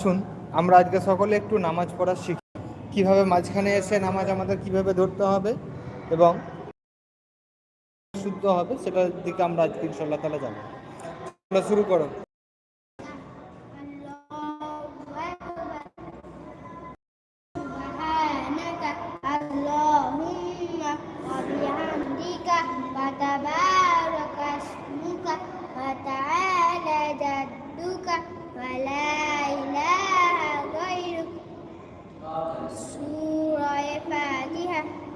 শুন, আমরা আজকে সকলে একটু নামাজ পড়া শিখি। কীভাবে মাঝখানে এসে নামাজ আমাদের কীভাবে ধরতে হবে এবং শুদ্ধ হবে, সেটার দিকে আমরা আজকে ইনশাল্লাহ তালা যাব শুরু করো।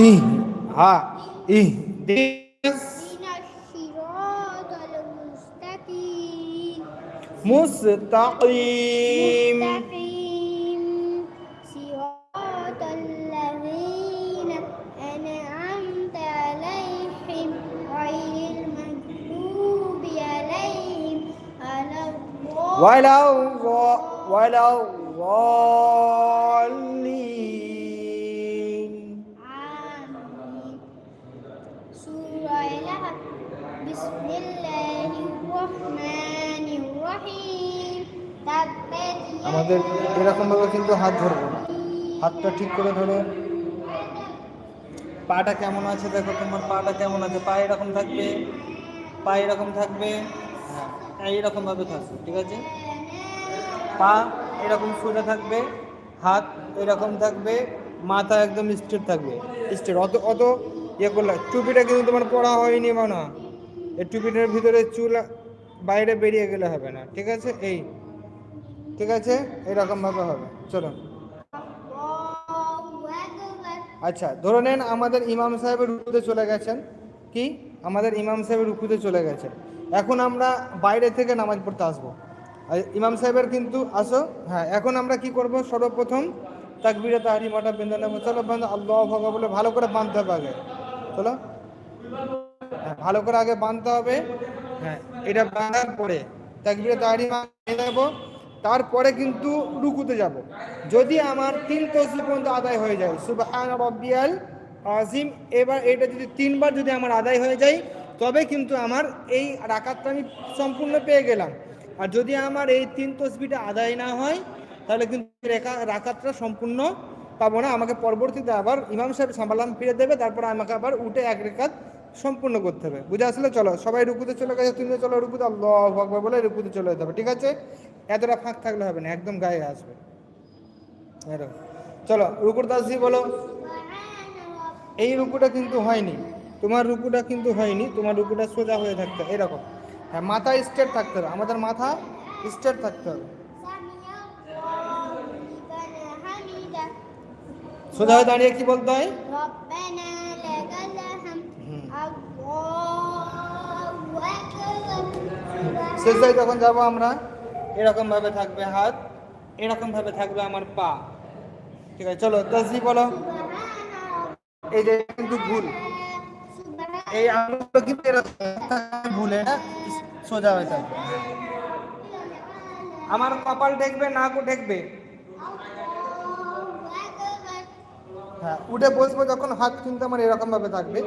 إيه؟ ها إيه؟ الصراط المستقيم مستقيم. صراط الذين أنعمت عليهم غير عليهم ولا الله ولا الله আমাদের এরকমভাবে কিন্তু হাত ধরবো না। হাতটা ঠিক করে ধরো। পাটা কেমন আছে দেখো, তোমার পাটা কেমন আছে? পা এরকম থাকবে, পা এরকম থাকবে হ্যাঁ এইরকম ভাবে থাকবে, ঠিক আছে? পা এরকম সোজা থাকবে, হাত এরকম থাকবে, মাথা একদম স্ট্রেট থাকবে স্ট্রেট অত অত ইয়ে করলে, টুপিটা কিন্তু তোমার পড়া হয়নি মনে এই টুপিটার ভিতরে চুল বাইরে বেরিয়ে গেলে হবে না, ঠিক আছে? এই ঠিক আছে? এরকমভাবে হবে। চলুন। আচ্ছা ধরে নেন আমাদের ইমাম সাহেবের রুকুতে চলে গেছেন। কি? আমাদের ইমাম সাহেবের রুকুতে চলে গেছেন। এখন আমরা বাইরে থেকে নামাজ পড়তে আসব। ইমাম সাহেবের কিন্তু, আসো। হ্যাঁ এখন আমরা কি করব? সর্বপ্রথম তাকবিরে তাহারিমাটা বেঁধে নেব। চলো আল্লাহ ভগা বলে ভালো করে বাঁধতে হবে আগে। চলো। হ্যাঁ ভালো করে আগে বাঁধতে হবে। হ্যাঁ এটা বাঁধার পরে তাকবিরে তাহারি মাঠ নেব। তারপরে কিন্তু রুকুতে যাব। যদি আমার তিন তসবি পর্যন্ত আদায় হয়ে যায়, সুবহান রব্বিয়াল আজিম এবার এটা যদি তিনবার যদি আমার আদায় হয়ে যায়, তবে কিন্তু আমার এই রাকাতটা আমি সম্পূর্ণ পেয়ে গেলাম। আর যদি আমার এই তিন তসবিটা আদায় না হয়, তাহলে কিন্তু রাকাতটা সম্পূর্ণ পাবো না। আমাকে পরবর্তীতে আবার ইমাম সাহেব সামালাম ফিরে দেবে, তারপর আমাকে আবার উঠে এক রেখাত সম্পূর্ণ করতে হবে। বুঝে আসলে চলো, সবাই রুকুতে চলে গেছে, তুমিও চলো রুকুতে, আল্লাহ আকবর বলে রুকুতে চলে যেতে হবে, ঠিক আছে? এতটা ফাঁক থাকলে হবে না, একদম গায়ে আসবে। চলো, রুকুর দাসজি বলো। এই রুকুটা কিন্তু হয়নি, তোমার রুকুটা কিন্তু হয়নি, তোমার রুকুটা সোজা হয়ে থাকতে হবে, এরকম। হ্যাঁ মাথা স্ট্রেট থাকতে হবে, আমাদের মাথা স্ট্রেট থাকতে হবে। সোজা হয়ে দাঁড়িয়ে কি বলতে হয়? সেজদায় যখন যাব আমরা, এরকমভাবে থাকবে হাত, এরকমভাবে থাকবে আমার পা। ঠিক আছে, চলো তাসবি বলো এই যে কিন্তু ভুল। এই আঙুলগুলো কিন্তু ভুলে না সোজা হয়ে থাকবে। আমার কপাল দেখবে নাকও দেখবে হ্যাঁ উঠে বসবো যখন হাত কিন্তু আমার এরকমভাবে থাকবে।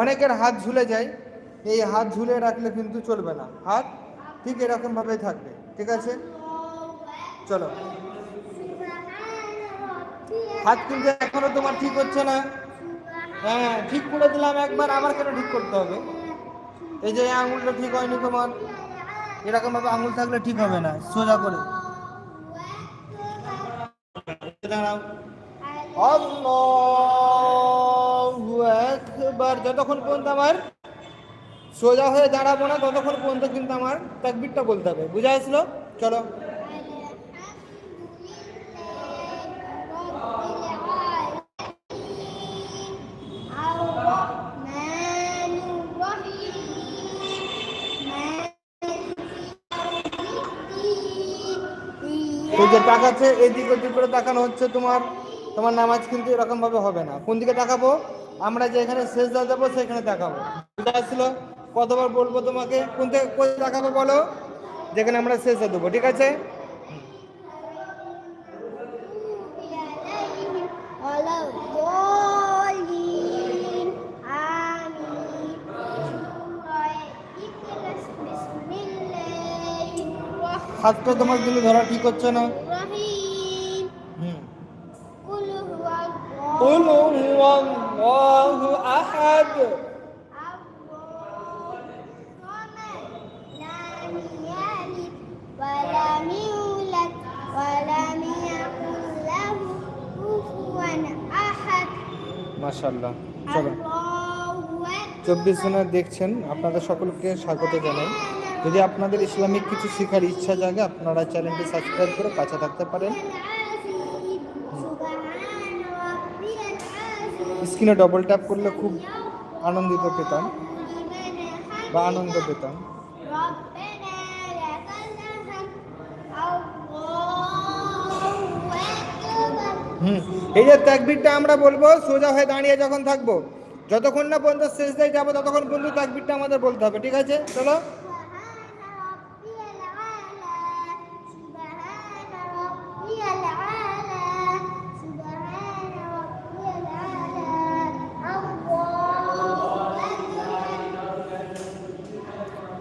অনেকের হাত ঝুলে যায়, এই হাত ঝুলে রাখলে কিন্তু চলবে না। হাত ঠিক এরকম ভাবেই থাকবে, ঠিক আছে? চলো। হাত কিন্তু এখনও তোমার ঠিক হচ্ছে না। হ্যাঁ ঠিক করে দিলাম একবার, আবার কেন ঠিক করতে হবে? এই যে আঙুলটা ঠিক হয়নি তোমার। এরকম ভাবে আঙুল থাকলে ঠিক হবে না, সোজা করে। দাঁড়াও যতক্ষণ পর্যন্ত আমার সোজা হয়ে দাঁড়াবো না ততক্ষণ পর্যন্ত কিন্তু আমার তাকবিরটা বলতে হবে। বুঝা আসলো চলো। তো যে তাকাচ্ছে এদিক ওদিক করে তাকানো হচ্ছে তোমার। তোমার নামাজ কিন্তু এরকম ভাবে হবে না। কোন দিকে তাকাবো? আমরা যে এখানে শেষ দেওয়া যাব, সেখানে তাকাবো। বুঝা আসলো কতবার বলবো তোমাকে কোন থেকে কোথায় তাকাবো বলো যেখানে আমরা শেষ দা দেবো ঠিক আছে عليهم ولا الضالين آمين بسم الله الرحمن হাতটা তোমার কিন্তু ধরা ঠিক হচ্ছে না الرحيم হুম قل هو قل الله هو الله أحد মাশাল্লাহ চলো চব্বিশ জনের দেখছেন, আপনাদের সকলকে স্বাগত জানাই। যদি আপনাদের ইসলামিক কিছু শেখার ইচ্ছা জাগে, আপনারা চ্যানেলটি সাবস্ক্রাইব করে কাছে থাকতে পারেন। স্ক্রিনে ডবল ট্যাপ করলে খুব আনন্দিত পেতাম, বা আনন্দ পেতাম। হুম। এই যে তাকবিরটা আমরা বলব, সোজা হয়ে দাঁড়িয়ে যখন থাকব, যতক্ষণ না পর্যন্ত শেষ দিয়ে যাব, ততক্ষণ পর্যন্ত তাকবিরটা আমাদের বলতে হবে, ঠিক আছে? চলো।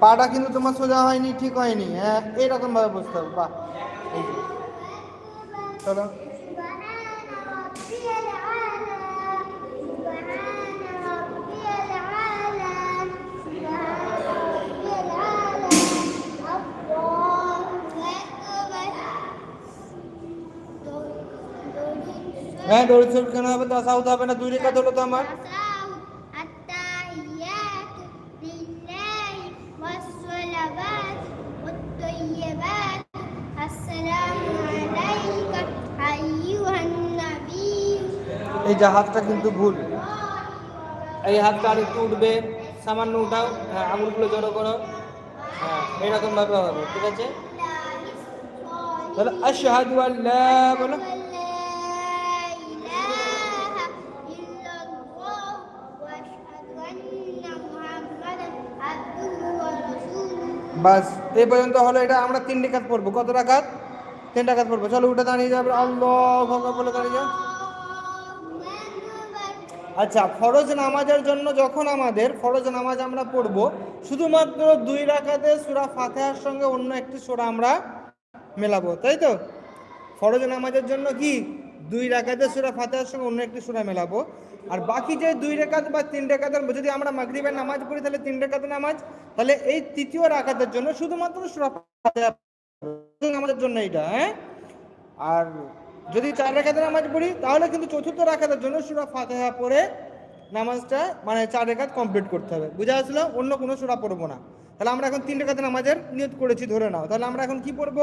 পাটা কিন্তু তোমার সোজা হয়নি, ঠিক হয়নি। হ্যাঁ এরকমভাবে বুঝতে হবে বা চলো। হ্যাঁ দৌড়ে শরীফ কেন হবে? তা সাউথ হবে না দুই রেখা হলো তো আমার। এই যে হাতটা কিন্তু ভুল। এই হাতটা আর একটু উঠবে। সামান্য উঠাও। হ্যাঁ আঙুলগুলো জড়ো করো। হ্যাঁ এরকমভাবে হবে ঠিক আছে? তাহলে আশহাদু আল্লাহ বলো। বাস, এই পর্যন্ত হলো এটা, আমরা তিন রেখাত পড়ব। কত রাখাত তিন রাখাত পড়ব। চলো উঠে দাঁড়িয়ে যাবে। আল্লাহ বলে দাঁড়িয়ে যাও। আচ্ছা ফরজ নামাজের জন্য যখন আমাদের ফরজ নামাজ আমরা পড়ব, শুধুমাত্র দুই রাকাতে সূরা ফাতিহার সঙ্গে অন্য একটি সূরা আমরা মেলাবো, তাই তো? ফরজ নামাজের জন্য কি? দুই রাখাতে সূরা ফাতিহার সঙ্গে অন্য একটি সূরা মেলাবো। আর বাকি যে দুই রেখাত বা তিন রেখাতের যদি আমরা মাগরিবের নামাজ পড়ি, তাহলে তিন রেখাত নামাজ, তাহলে এই তৃতীয় রাখাতের জন্য শুধুমাত্র আমাদের জন্য এটা হ্যাঁ? আর যদি চার রেখাতে নামাজ পড়ি, তাহলে কিন্তু চতুর্থ রাখাতের জন্য সুরা ফাতেহা পড়ে নামাজটা মানে চার রেখাত কমপ্লিট করতে হবে। বুঝা আসলো অন্য কোনো সুরা পড়ব না। তাহলে আমরা এখন তিন রেখাতে নামাজের নিয়ত করেছি, ধরে নাও। তাহলে আমরা এখন কি পড়ব?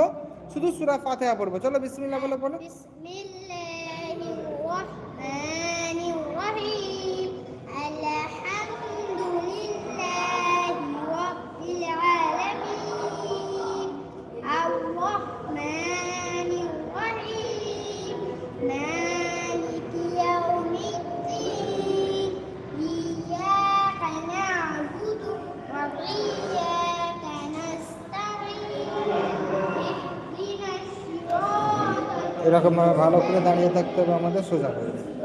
শুধু সুরা ফাতেহা পড়ব। চলো বিসমিল্লাহ বলে বলো বিসমিল্লাহির রহমানির এরকমভাবে ভালো করে দাঁড়িয়ে থাকতে হবে আমাদের সোজা করে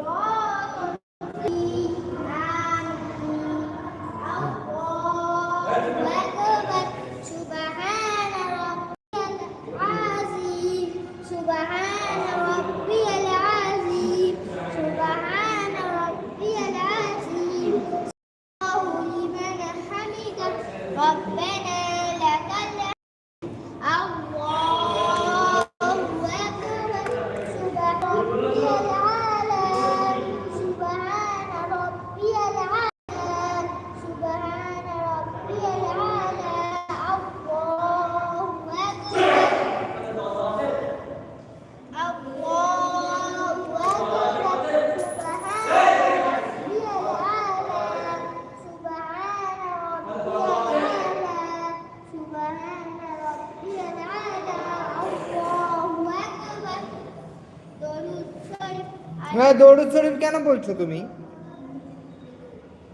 হ্যাঁ দৌড় শরীফ কেন বলছো তুমি?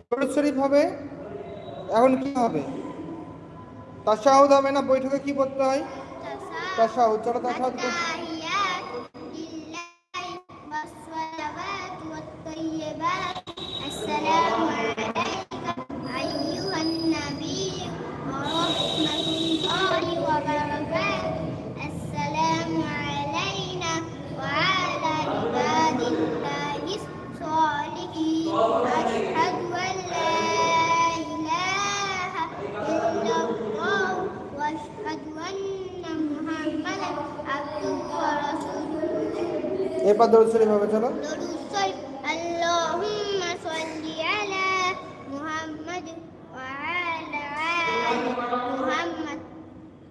দৌড় শরীফ হবে? এখন কি হবে? তাসাহুদ হবে না? বৈঠকে কি করতে হয়? তাসাহুদ। চলো তাসাহুদ। এরপর দৌড় শরীফ হবে চলো درود الصيف اللهم صل على محمد وعلى آل محمد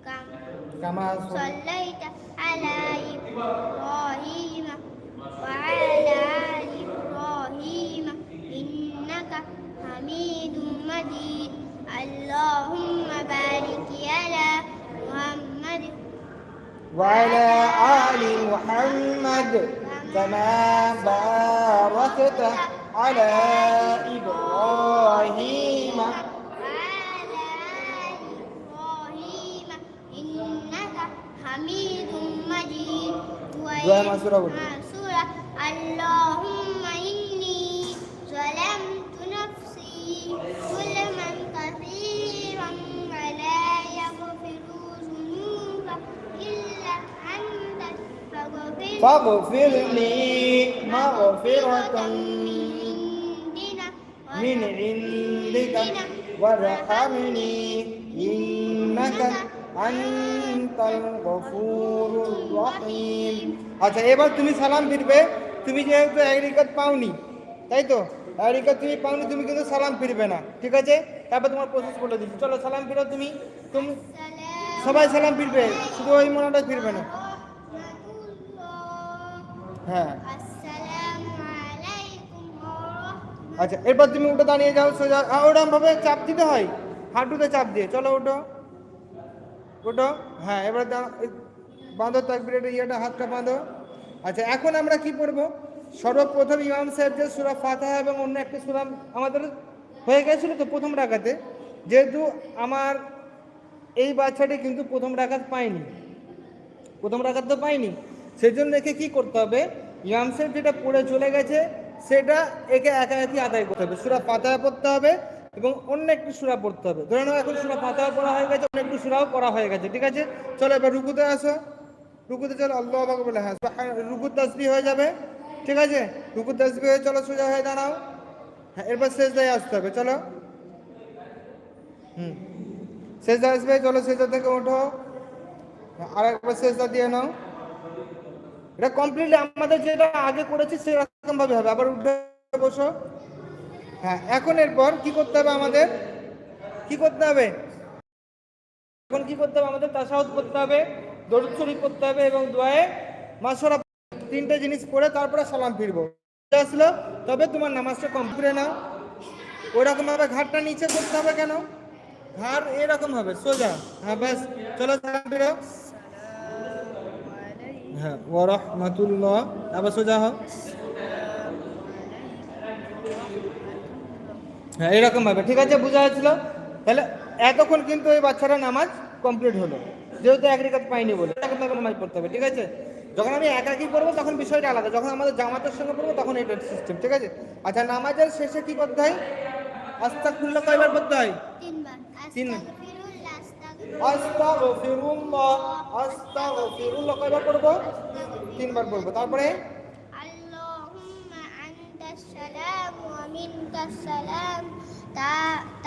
كما কামা صليت على إبراهيم وعلى آل إبراهيم إنك حميد مجيد اللهم بارك على محمد وعلى آل محمد كما باركت على إبراهيم وعلى آل إبراهيم إنك حميد مجيد دعاء معصورة فاغفر فاغفر لي مغفرة من عندنا من عندك وارحمني إنك أنت الغفور الرحيم আচ্ছা এবার তুমি সালাম ফিরবে তুমি যেহেতু এগ্রিকাত পাওনি তাই তো এগ্রিকাত তুমি পাওনি তুমি কিন্তু সালাম ফিরবে না ঠিক আছে তারপর তোমার প্রসেস বলে দিচ্ছি চলো সালাম ফিরো তুমি তুমি السلام সবাই সালাম ফিরবে শুধু ওই মনাটা ফিরবে না হ্যাঁ। আচ্ছা এরপর তুমি উঠে দাঁড়িয়ে যাও সোজা। আ, ওরম ভাবে চাপ দিতে হয়? হাঁটুতে চাপ দিয়ে। চলো ওঠো ওঠো হ্যাঁ এবার বাঁধো তাকবিরের ইয়েটা হাতটা বাঁধো। আচ্ছা এখন আমরা কি করব সর্বপ্রথম ইমাম সাহেব যে সুরা ফাতাহা এবং অন্য একটা সুরা আমাদের হয়ে গেছিল তো প্রথম রাখাতে যেহেতু আমার এই বাচ্চাটি কিন্তু প্রথম রাখাত পায়নি। প্রথম রাখাত তো পাইনি সেজন্য একে কি করতে হবে? ইমাম সাহেব যেটা পড়ে চলে গেছে, সেটা একে একা একই আদায় করতে হবে। সুরা পাতায় পড়তে হবে এবং অন্য একটু সুরা পড়তে হবে। ধরে নাও, এখন সুরা পাতায় পড়া হয়ে গেছে, অন্য একটু সুরাও পড়া হয়ে গেছে, ঠিক আছে? চলো এবার রুকুতে আসো। রুকুতে চলো, আল্লাহ বলে হ্যাঁ রুকুর তাসবি হয়ে যাবে, ঠিক আছে? রুকুর তাসবি হয়ে চলো, সোজা হয়ে দাঁড়াও। হ্যাঁ এরপর শেষ দায় আসতে হবে, চলো। হুম শেষ দায় আসবে, চলো শেষদা থেকে ওঠো। আর একবার শেষদা দিয়ে নাও। এটা কমপ্লিটলি আমাদের যেটা আগে করেছি সেরকম ভাবে হবে। আবার উঠে বসো। হ্যাঁ এখন এরপর কি করতে হবে আমাদের? কি করতে হবে? এখন কি করতে হবে আমাদের? তাসাউদ করতে হবে, দরুদ শরীফ করতে হবে এবং দোয়ায়ে মাসরা তিনটে জিনিস পড়ে তারপরে সালাম ফিরবো। আসলো? তবে তোমার নামাজটা কমপ্লিট নাও। ভাবে ঘাটটা নিচে করতে হবে কেন? ঘাড় এরকম হবে সোজা। হ্যাঁ ব্যাস, চলো সালাম ফিরো। হ্যাঁ ওরহমাতুল্লাহ আবার সোজা হোক হ্যাঁ এরকম ভাবে ঠিক আছে বোঝা যাচ্ছিল? তাহলে এতক্ষণ কিন্তু ওই বাচ্চারা নামাজ কমপ্লিট হলো। যেহেতু এক রেখাত পাইনি বলে ভাবে নামাজ পড়তে হবে ঠিক আছে? যখন আমি একাকি পড়ব তখন বিষয়টা আলাদা। যখন আমাদের জামাতের সঙ্গে পড়ব তখন এটা সিস্টেম ঠিক আছে? আচ্ছা নামাজের শেষে কি করতে হয়? আস্তাক খুললে কয়বার পড়তে হয়? তিনবার। তিন। আস্তাগফিরুল্লাহ আস্তাগফিরুল্লাহ কয়বার পড়ব? তিনবার পড়ব। তারপরে? আল্লাহুম্মা আনতাস সালাম ওয়া মিনকাস সালাম।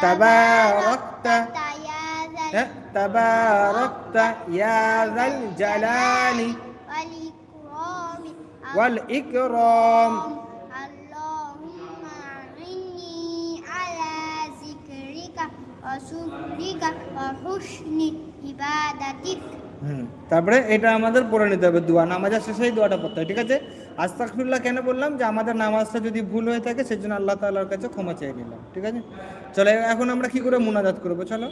তাবারাকতা। হ্যাঁ? তাবারাকতা ইয়া যাল জালালি। ওয়াল ইকরাম ওয়াল ইকরাম। তারপরে এটা আমাদের পড়ে নিতে হবে দোয়া নামাজের শেষে এই দোয়াটা পড়তে হয় ঠিক আছে আস্তাগফিরুল্লাহ কেন বললাম যে আমাদের নামাজটা যদি ভুল হয়ে থাকে সেজন্য আল্লাহ তাআলার কাছে ক্ষমা চেয়ে নিলাম ঠিক আছে চলো এখন আমরা কি করে মুনাজাত করবো চলো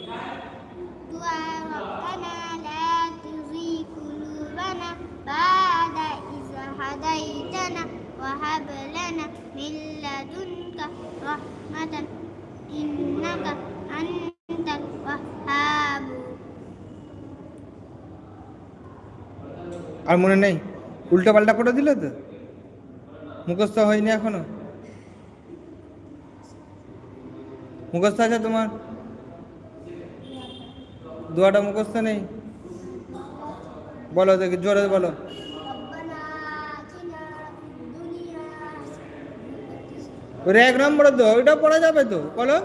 دعاء ربنا لا تزغ قلوبنا بعد إذ هديتنا وهب لنا من لدنك رحمة إنك أنت الوهاب আর মনে নেই উল্টো পাল্টা করে দিলে তো মুখস্থ হয়নি এখনো মুখস্থ আছে তোমার দোয়াটা মুখস্থ নেই বলো দেখি জোরে বলো ربنا آتنا في الدنيا ওর এক নম্বর তো ওইটা পড়া যাবে তো বলো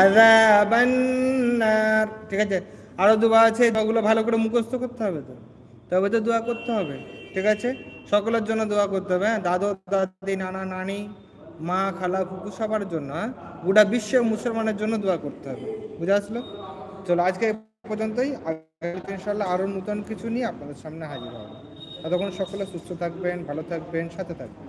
আযাবান্নার ঠিক আছে? আরও দোয়া আছে ওগুলো ভালো করে মুখস্থ করতে হবে তো। তবে তো দোয়া করতে হবে, ঠিক আছে? সকলের জন্য দোয়া করতে হবে হ্যাঁ? দাদু, দাদি, নানা, নানি, মা, খালা ফুকু সবার জন্য হ্যাঁ? গোটা বিশ্বের মুসলমানের জন্য দোয়া করতে হবে। বুঝে আসলো? চলো, আজকে পর্যন্তই। ইনশাল্লাহ আরও নতুন কিছু নিয়ে আপনাদের সামনে হাজির হবে। ততক্ষণ সকলে সুস্থ থাকবেন, ভালো থাকবেন, সাথে থাকবেন।